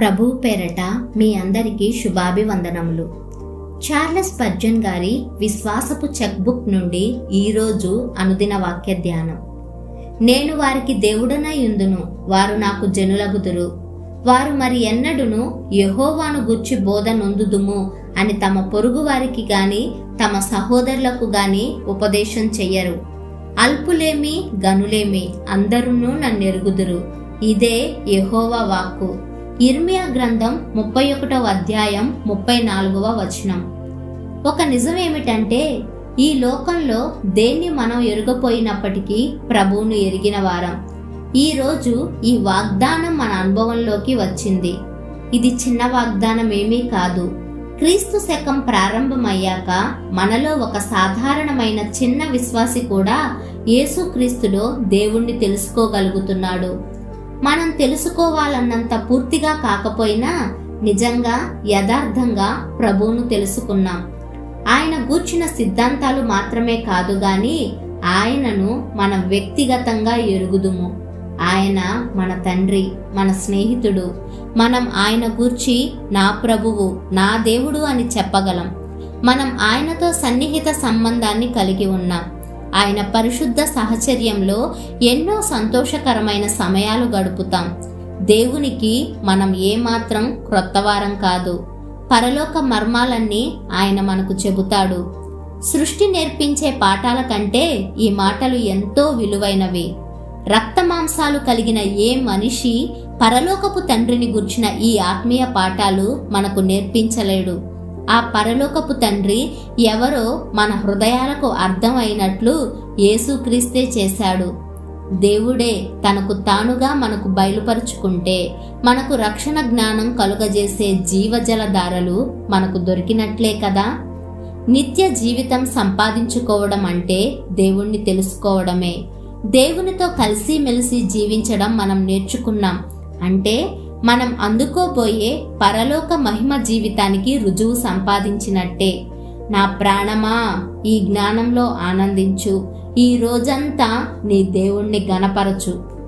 ప్రభు పేరట మీ అందరికీ శుభాభివందనములు. చార్లెస్ పర్జన్ గారి విశ్వాసపు చెక్బుక్ నుండి ఈరోజు అనుదిన వాక్య ధ్యానం. నేను వారికి దేవుడనై ఉందును వారు నాకు జనులగుదురు. వారు మరి ఎన్నడును యహోవాను గుర్చి బోధ నొందుదుము అని తమ పొరుగు వారికి గాని తమ సహోదరులకు గాని ఉపదేశం చెయ్యరు. అల్పులేమి గనులేమి అందరూ నన్నెరుగుదురు. ఇదే యహోవా వాక్కు. ఇర్మియా గ్రంథం ముప్పై ఒకటవ అధ్యాయం ముప్పై నాలుగవ వచనం. ఒక నిజం ఏమిటంటే ఈ లోకంలో దేన్ని మనం ఎరుగపోయినప్పటికీ ప్రభువును ఎరిగిన వారం. ఈరోజు ఈ వాగ్దానం మన అనుభవంలోకి వచ్చింది. ఇది చిన్న వాగ్దానం ఏమీ కాదు. క్రీస్తు శకం ప్రారంభమయ్యాక మనలో ఒక సాధారణమైన చిన్న విశ్వాసి కూడా యేసుక్రీస్తులో దేవుణ్ణి తెలుసుకోగలుగుతున్నాడు. మనం తెలుసుకోవాలన్నంత పూర్తిగా కాకపోయినా నిజంగా యథార్థంగా ప్రభువును తెలుసుకున్నాం. ఆయన గూర్చిన సిద్ధాంతాలు మాత్రమే కాదు గాని ఆయనను మనం వ్యక్తిగతంగా ఎరుగుదుము. ఆయన మన తండ్రి మన స్నేహితుడు. మనం ఆయన గూర్చి నా ప్రభువు నా దేవుడు అని చెప్పగలం. మనం ఆయనతో సన్నిహిత సంబంధాన్ని కలిగి ఉన్నాం. ఆయన పరిశుద్ధ సహచర్యంలో ఎన్నో సంతోషకరమైన సమయాలు గడుపుతాం. దేవునికి మనం ఏమాత్రం క్రొత్తవారం కాదు. పరలోక మర్మాలన్నీ ఆయన మనకు చెబుతాడు. సృష్టి నేర్పించే పాఠాల కంటే ఈ మాటలు ఎంతో విలువైనవి. రక్తమాంసాలు కలిగిన ఏ మనిషి పరలోకపు తండ్రిని గుర్చిన ఈ ఆత్మీయ పాఠాలు మనకు నేర్పించలేడు. ఆ పరలోకపు తండ్రి ఎవరో మన హృదయాలకు అర్థమైనట్లు యేసుక్రీస్తే చేశాడు. దేవుడే తనకు తానుగా మనకు బయలుపరుచుకుంటే మనకు రక్షణ జ్ఞానం కలుగజేసే జీవజలధారలు మనకు దొరికినట్లే కదా? నిత్య జీవితం సంపాదించుకోవడం అంటే దేవుణ్ణి తెలుసుకోవడమే. దేవునితో కలిసిమెలిసి జీవించడం మనం నేర్చుకున్నాం. అంటే మనం అందుకోబోయే పరలోక మహిమ జీవితానికి రుజువు సంపాదించినట్టే. నా ప్రాణమా ఈ జ్ఞానంలో ఆనందించు. ఈ రోజంతా నీ దేవుణ్ణి గనపరచు